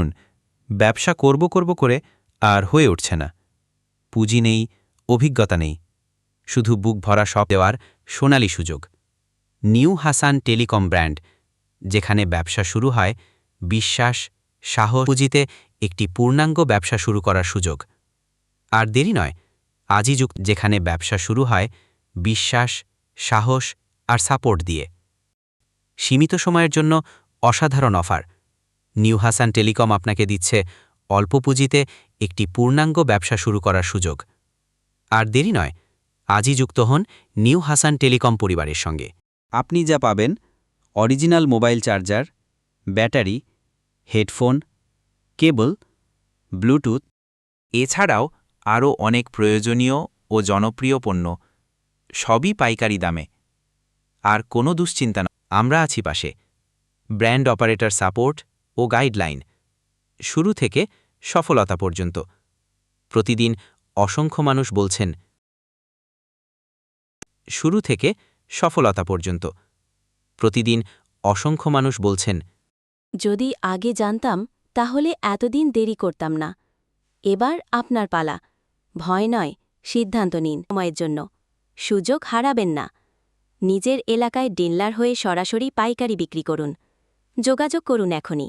শুনুন, ব্যবসা করব করব করে আর হয়ে উঠছে না। পুঁজি নেই, অভিজ্ঞতা নেই। শুধু বুক ভরা সব দেওয়ার সোনালি সুযোগ। নিউ হাসান টেলিকম ব্র্যান্ড, যেখানে ব্যবসা শুরু হয় বিশ্বাস, সাহস, পুঁজিতে একটি পূর্ণাঙ্গ ব্যবসা শুরু করার সুযোগ। আর দেরি নয়, আজই যুগ যেখানে ব্যবসা শুরু হয় বিশ্বাস, সাহস আর সাপোর্ট দিয়ে। সীমিত সময়ের জন্য অসাধারণ অফার। নিউ হাসান টেলিকম আপনাকে দিচ্ছে অল্প পুঁজিতে একটি পূর্ণাঙ্গ ব্যবসা শুরু করার সুযোগ। আর দেরি নয়, আজই যুক্ত হন নিউ হাসান টেলিকম পরিবারের সঙ্গে। আপনি যা পাবেন, original mobile charger, battery, headphone, cable, bluetooth, এছাড়াও আরও অনেক প্রয়োজনীয় ও জনপ্রিয় পণ্য, সবই পাইকারি দামে। আর কোনো দুশ্চিন্তা আমরা আছি পাশে। ব্র্যান্ড অপারেটর সাপোর্ট ও গাইডলাইন। শুরু থেকে সফলতা পর্যন্ত। প্রতিদিন অসংখ্য মানুষ বলছেন, শুরু থেকে সফলতা পর্যন্ত। প্রতিদিন অসংখ্য মানুষ বলছেন, যদি আগে জানতাম, তাহলে এতদিন দেরি করতাম না। এবার আপনার পালা। ভয় নয়, সিদ্ধান্ত নিন সময়ের জন্য। সুযোগ হারাবেন না। নিজের এলাকায় ডিলার হয়ে সরাসরি পাইকারি বিক্রি করুন। যোগাযোগ করুন এখনই।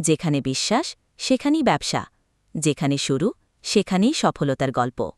যেখানে বিশ্বাস সেখানেই ব্যবসা। যেখানে শুরু সেখানেই সফলতার গল্প।